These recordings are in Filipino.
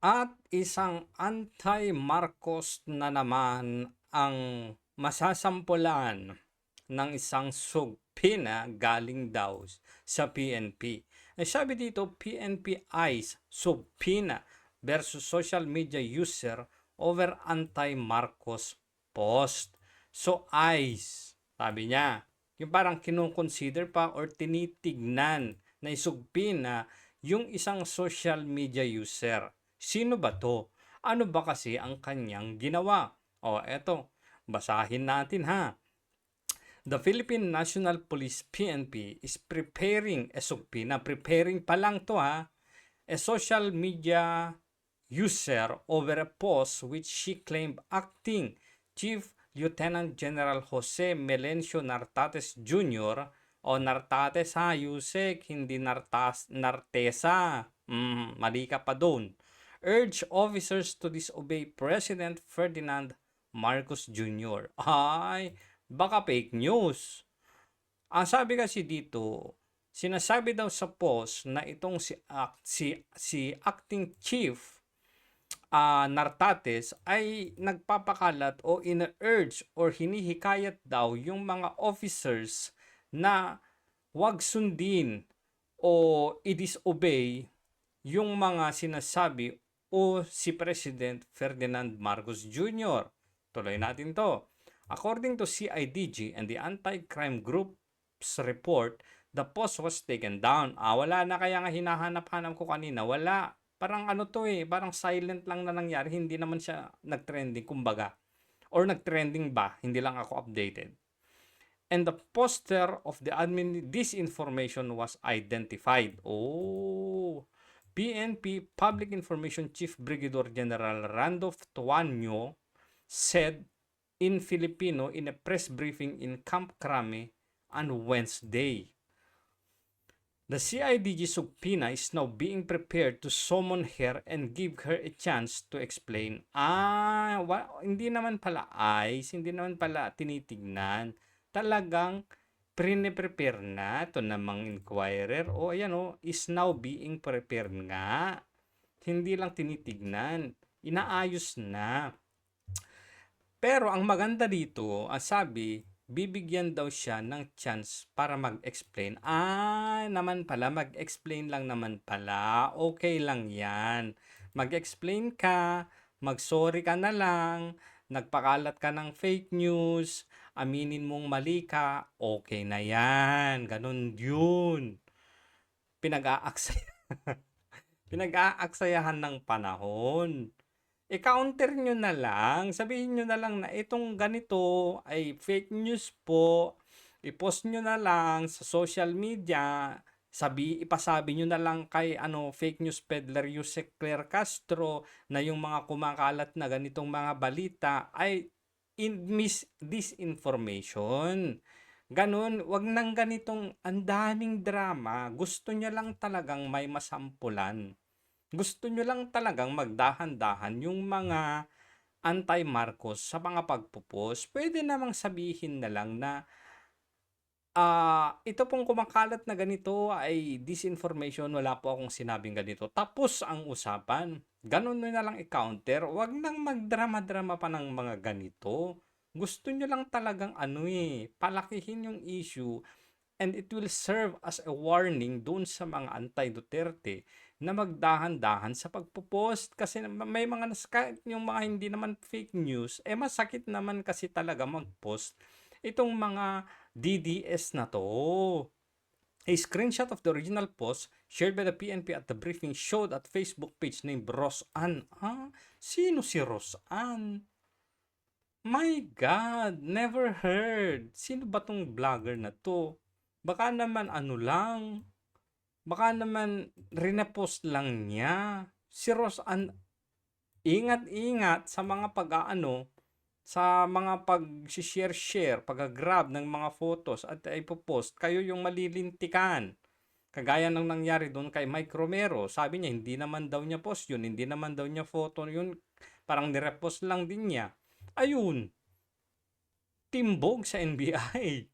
At isang anti-Marcos na naman ang masasampulan ng isang sugpina galing daw sa PNP. Eh, sabi dito, PNP eyes subpina versus social media user over anti-Marcos post. So eyes, sabi niya, yung parang kinukonsider pa or tinitignan na isugpina yung isang social media user. Sino ba to? Ano ba kasi ang kanyang ginawa? O eto, basahin natin ha. The Philippine National Police PNP is preparing a subpoena. Preparing pa lang to ha. A social media user over a post which she claimed acting Chief Lieutenant General Jose Melencio Nartates Jr. o Nartates ha, Yusek, hindi Nartas, Nartesa. Mm, mali ka pa doon. Urge officers to disobey President Ferdinand Marcos Jr. Ay, baka fake news. Ang sabi kasi dito, sinasabi daw sa post na itong si, act, si, si acting chief uh, Nartates ay nagpapakalat o ina-urge or hinihikayat daw yung mga officers na wag sundin o i-disobey yung mga sinasabi o si President Ferdinand Marcos Jr. Tuloy natin to. According to CIDG and the Anti-Crime Group's report, the post was taken down. Ah, wala na kaya nga hinahanap-hanap ko kanina. Wala. Parang ano to eh, parang silent lang na nangyari. Hindi naman siya nag-trending, kumbaga. Or nag-trending ba? Hindi lang ako updated. And the poster of the admin disinformation was identified. Oh, PNP Public Information Chief Brigadier General Randolph Tuanyo said in Filipino in a press briefing in Camp Crame on Wednesday. The CIDG subpoena is now being prepared to summon her and give her a chance to explain. Ah, wa- hindi naman pala eyes, hindi naman pala tinitignan. Talagang prepare na ito namang inquirer o ayan o, is now being prepared nga. Hindi lang tinitignan, inaayos na. Pero ang maganda dito, ang sabi, bibigyan daw siya ng chance para mag-explain. Ah, naman pala, mag-explain lang naman pala. Okay lang yan. Mag-explain ka, mag-sorry ka na lang, nagpakalat ka ng fake news, aminin mong mali ka, okay na yan. Ganun yun. Pinag-aaksaya. Pinag-aaksayahan ng panahon. I-counter nyo na lang. Sabihin nyo na lang na itong ganito ay fake news po. I-post nyo na lang sa social media sabi ipasabi nyo na lang kay ano fake news peddler Yusek Claire Castro na yung mga kumakalat na ganitong mga balita ay in mis disinformation. Ganun, wag nang ganitong ang daming drama. Gusto niya lang talagang may masampulan. Gusto nyo lang talagang magdahan-dahan yung mga anti-Marcos sa mga pagpupos. Pwede namang sabihin na lang na Ah, ito pong kumakalat na ganito ay disinformation, wala po akong sinabing ganito. Tapos ang usapan, ganun nyo na lang i-counter, wag nang magdrama-drama pa ng mga ganito. Gusto nyo lang talagang ano eh, palakihin yung issue and it will serve as a warning doon sa mga anti-Duterte na magdahan-dahan sa pagpo-post kasi may mga yung mga hindi naman fake news, eh masakit naman kasi talaga mag-post itong mga DDS na to. A screenshot of the original post shared by the PNP at the briefing showed at Facebook page named Rosanne. Ah, sino si Rosanne? My God, never heard. Sino ba tong vlogger na to? Baka naman ano lang. Baka naman rinepost lang niya. Si Rosanne, ingat-ingat sa mga pag-aano, sa mga pag-share-share, pag-grab ng mga photos at ipopost, kayo yung malilintikan. Kagaya ng nangyari doon kay Mike Romero, sabi niya hindi naman daw niya post yun, hindi naman daw niya photo yun, parang nirepost lang din niya. Ayun, timbog sa NBI.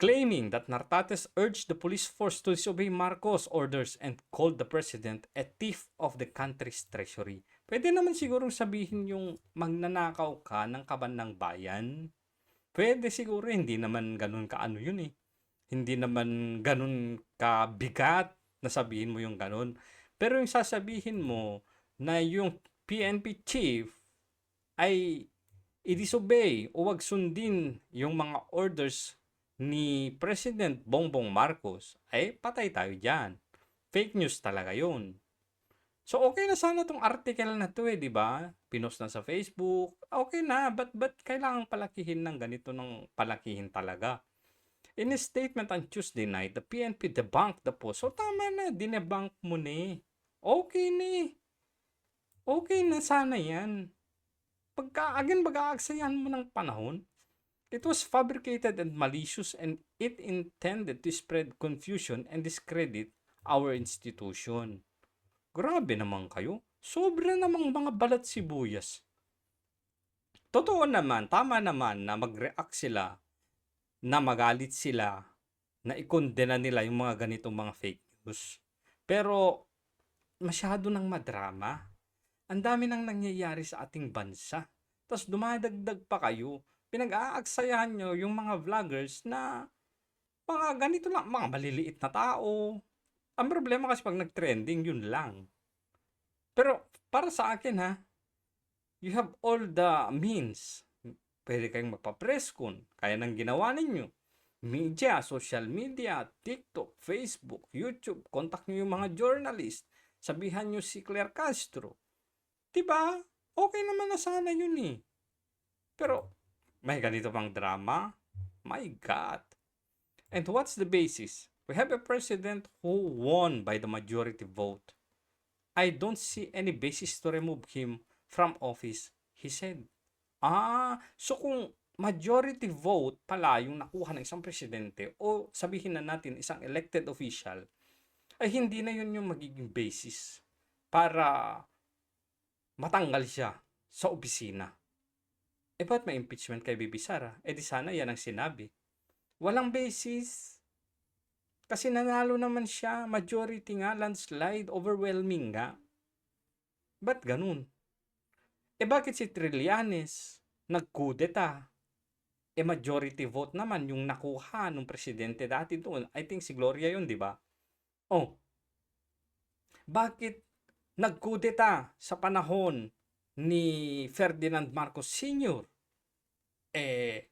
claiming that Nartates urged the police force to disobey Marcos' orders and called the president a thief of the country's treasury. Pwede naman sigurong sabihin yung magnanakaw ka ng kaban ng bayan. Pwede siguro, hindi naman ganun kaano yun eh. Hindi naman ganun kabigat na sabihin mo yung ganun. Pero yung sasabihin mo na yung PNP chief ay i-disobey o wag sundin yung mga orders ni President Bongbong Marcos, ay patay tayo dyan. Fake news talaga yun. So okay na sana tong article na to eh, di ba? Pinost na sa Facebook. Okay na, but but kailangan palakihin ng ganito ng palakihin talaga. In a statement on Tuesday night, the PNP debunked the post. So tama na, dinebunk mo na eh. Okay na eh. Okay na sana yan. Pagka, again, pag-aaksayan mo ng panahon, It was fabricated and malicious and it intended to spread confusion and discredit our institution. Grabe naman kayo. Sobra namang mga balat sibuyas. Totoo naman, tama naman na mag-react sila, na magalit sila, na ikondena nila yung mga ganitong mga fake news. Pero masyado nang madrama. Ang dami nang nangyayari sa ating bansa. Tapos dumadagdag pa kayo pinag-aaksayahan nyo yung mga vloggers na mga ganito lang, mga maliliit na tao. Ang problema kasi pag nag-trending, yun lang. Pero para sa akin ha, you have all the means. Pwede kayong magpa-press con, kaya nang ginawa ninyo. Media, social media, TikTok, Facebook, YouTube, contact nyo yung mga journalist. Sabihan nyo si Claire Castro. Diba? Okay naman na sana yun eh. Pero may ganito pang drama? My God. And what's the basis? We have a president who won by the majority vote. I don't see any basis to remove him from office, he said. Ah, so kung majority vote pala yung nakuha ng isang presidente o sabihin na natin isang elected official, ay hindi na yun yung magiging basis para matanggal siya sa opisina. Eh ba't may impeachment kay Bibi Sara? Eh di sana yan ang sinabi. Walang basis. Kasi nanalo naman siya, majority nga, landslide, overwhelming nga. Ba't ganun? Eh bakit si Trillanes nagkudeta? Eh majority vote naman yung nakuha ng presidente dati doon. I think si Gloria yun, di ba? Oh, bakit nagkudeta sa panahon ni Ferdinand Marcos Sr. Eh,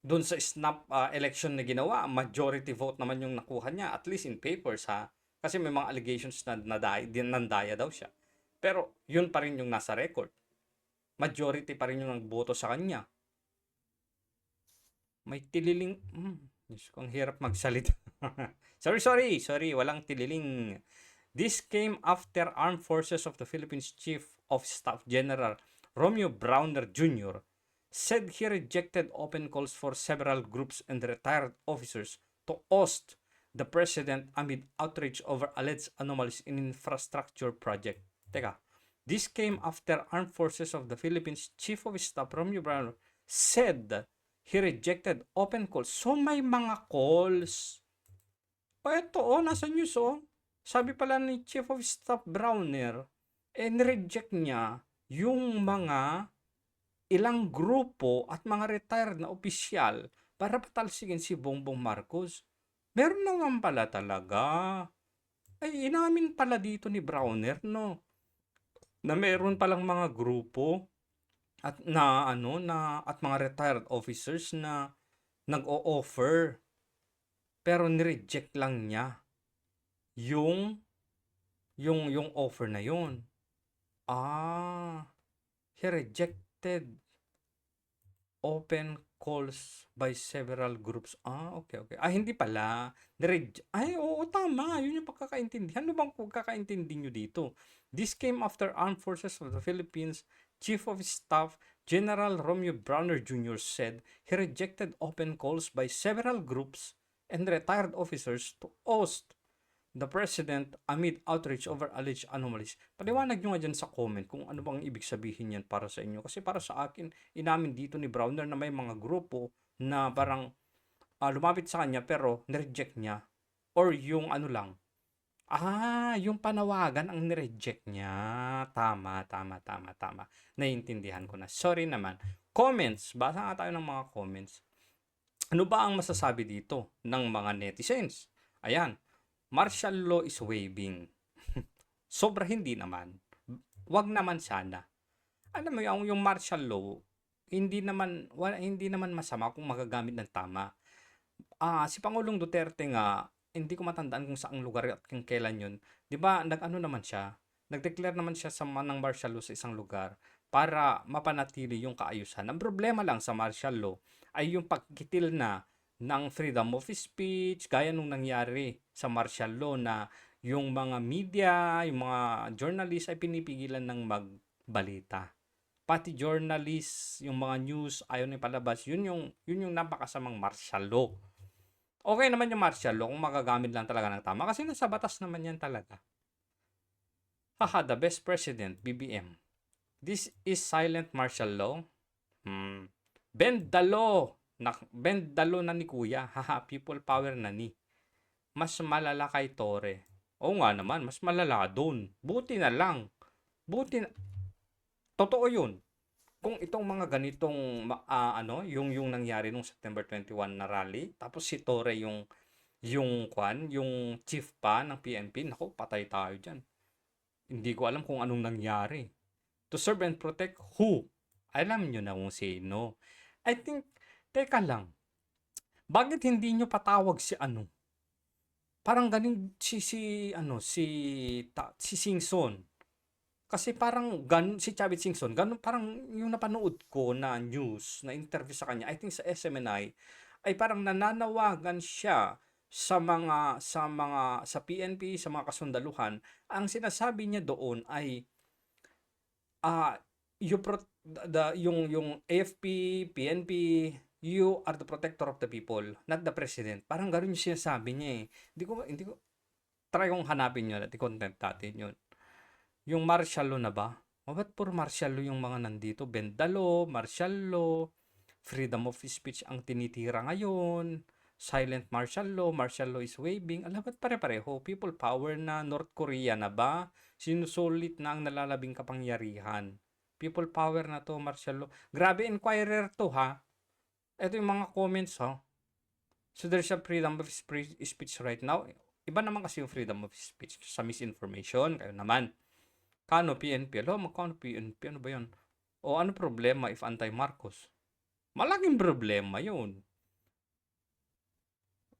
doon sa snap uh, election na ginawa, majority vote naman yung nakuha niya, at least in papers ha. Kasi may mga allegations na nadaya, nandaya daw siya. Pero yun pa rin yung nasa record. Majority pa rin yung nagboto sa kanya. May tililing... Hmm, Diyos ko, ang hirap magsalita. sorry, sorry, sorry, walang tililing. This came after Armed Forces of the Philippines Chief of Staff General Romeo Browner Jr. said he rejected open calls for several groups and retired officers to oust the president amid outrage over alleged anomalies in infrastructure project. Teka, this came after Armed Forces of the Philippines Chief of Staff Romeo Browner said he rejected open calls. So may mga calls. O eto, oh, nasa news, oh. Sabi pala ni Chief of Staff Browner, eh, reject niya yung mga ilang grupo at mga retired na opisyal para patalsigin si Bongbong Marcos. Meron naman pala talaga. Ay, inamin pala dito ni Browner, no? Na meron palang mga grupo at na ano na at mga retired officers na nag-o-offer pero ni-reject lang niya yung yung yung offer na yun. Ah, he rejected open calls by several groups. Ah, okay, okay. Ah, hindi pala. Nirej- Ay, oo, tama. Yun yung pagkakaintindi. Ano bang pagkakaintindi nyo dito? This came after Armed Forces of the Philippines Chief of Staff General Romeo Browner Jr. said he rejected open calls by several groups and retired officers to oust the President amid outrage over alleged anomalies. Paliwanag nyo nga dyan sa comment kung ano bang ibig sabihin yan para sa inyo. Kasi para sa akin, inamin dito ni Browner na may mga grupo na parang ah, lumapit sa kanya pero nireject niya. Or yung ano lang, ah, yung panawagan ang nireject niya. Tama, tama, tama, tama. Naiintindihan ko na. Sorry naman. Comments. Basa nga tayo ng mga comments. Ano ba ang masasabi dito ng mga netizens? Ayan, martial law is waving. Sobra hindi naman. Wag naman sana. Alam mo yung, yung martial law, hindi naman wala, hindi naman masama kung magagamit ng tama. Ah, si Pangulong Duterte nga, hindi ko matandaan kung saang lugar at kung kailan yun. 'Di ba? Nag-ano naman siya? Nag-declare naman siya sa manang martial law sa isang lugar para mapanatili yung kaayusan. Ang problema lang sa martial law ay yung pagkitil na ng freedom of speech, gaya nung nangyari sa martial law na yung mga media, yung mga journalist ay pinipigilan ng magbalita. Pati journalist, yung mga news ayaw na palabas, yun yung, yun yung napakasamang martial law. Okay naman yung martial law kung magagamit lang talaga ng tama kasi nasa batas naman yan talaga. Haha, the best president, BBM. This is silent martial law. Hmm. Bend the law. Na, bend the law na ni kuya. Haha, people power na ni. Mas malala kay Tore. Oo nga naman, mas malala doon. Buti na lang. Buti na. Totoo yun. Kung itong mga ganitong ah, ano, yung yung nangyari nung September 21 na rally, tapos si Tore yung yung kwan, yung chief pa ng PNP, nako, patay tayo diyan. Hindi ko alam kung anong nangyari. To serve and protect who? Alam nyo na kung sino. I think, teka lang, bakit hindi nyo patawag si ano? Parang galing si si ano si ta, si Singson. Kasi parang gan si Chavit Singson, ganun parang yung napanood ko na news na interview sa kanya, I think sa SMNI ay parang nananawagan siya sa mga sa mga sa PNP, sa mga kasundaluhan. Ang sinasabi niya doon ay ah you pro, the, yung yung AFP, PNP, you are the protector of the people, not the president. Parang gano'n yung sinasabi niya eh. Hindi ko, hindi ko, try kong hanapin yun at i-content natin yun. Yung martial law na ba? O ba't puro martial law yung mga nandito? Bendalo, martial law, freedom of speech ang tinitira ngayon, silent martial law, martial law is waving. Alam ba't pare-pareho? People power na, North Korea na ba? Sinusulit na ang nalalabing kapangyarihan. People power na to, martial law. Grabe inquirer to ha. Ito yung mga comments ha. So there's a freedom of speech right now. Iba naman kasi yung freedom of speech sa misinformation. Kayo naman. Kano PNP? Alam mo, kano PNP? Ano ba yun? O ano problema if anti-Marcos? Malaking problema yun.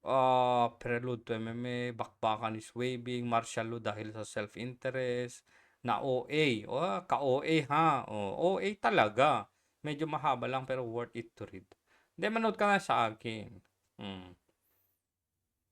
Ah, prelude to MMA, bakbakan is waving, martial law dahil sa self-interest, na OA. O, ah, ka-OA ha. O, OA talaga. Medyo mahaba lang pero worth it to read. Hindi, manood ka nga sa akin. Hmm.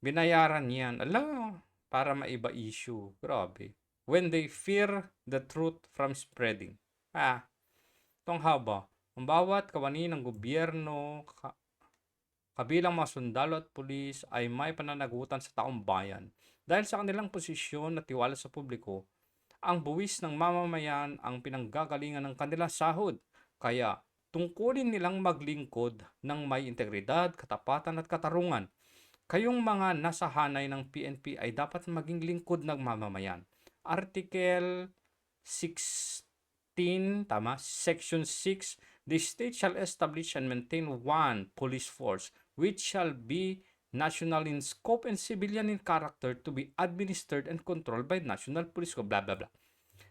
Binayaran yan. Ala, para maiba issue. Grabe. When they fear the truth from spreading. Ah, itong haba. Ang bawat kawani ng gobyerno, ka- kabilang mga sundalo at pulis ay may pananagutan sa taong bayan. Dahil sa kanilang posisyon at tiwala sa publiko, ang buwis ng mamamayan ang pinanggagalingan ng kanilang sahod. Kaya tungkulin nilang maglingkod ng may integridad, katapatan at katarungan. Kayong mga nasa hanay ng PNP ay dapat maging lingkod ng mamamayan. Article 16, tama, Section 6, the state shall establish and maintain one police force which shall be national in scope and civilian in character to be administered and controlled by National Police Corps, blah, blah, blah.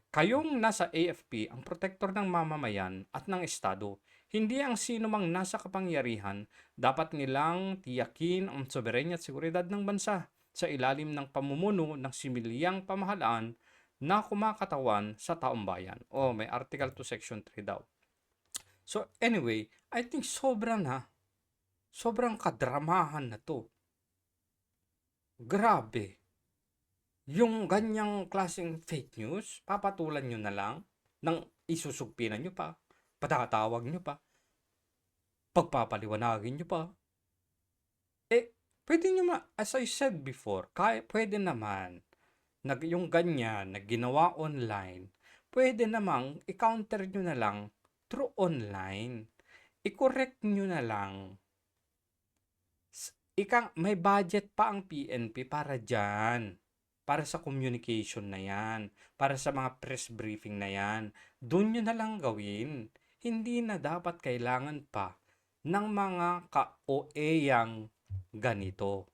Kayong nasa AFP ang protektor ng mamamayan at ng Estado, hindi ang sino mang nasa kapangyarihan, dapat nilang tiyakin ang soberenya at seguridad ng bansa sa ilalim ng pamumuno ng similyang pamahalaan na kumakatawan sa taong bayan. O may Article 2 Section 3 daw. So anyway, I think sobra na. Sobrang kadramahan na to. Grabe. Yung ganyang klaseng fake news, papatulan nyo na lang nang isusugpinan nyo pa, patatawag nyo pa, pagpapaliwanagin nyo pa. Eh, pwede nyo ma, as I said before, kaya, pwede naman, nag, yung ganyan na ginawa online, pwede namang i-counter nyo na lang through online. I-correct nyo na lang. Ikang may budget pa ang PNP para dyan. Para sa communication na yan. Para sa mga press briefing na yan. Doon nyo na lang gawin. Hindi na dapat kailangan pa ng mga ka-OA yang ganito.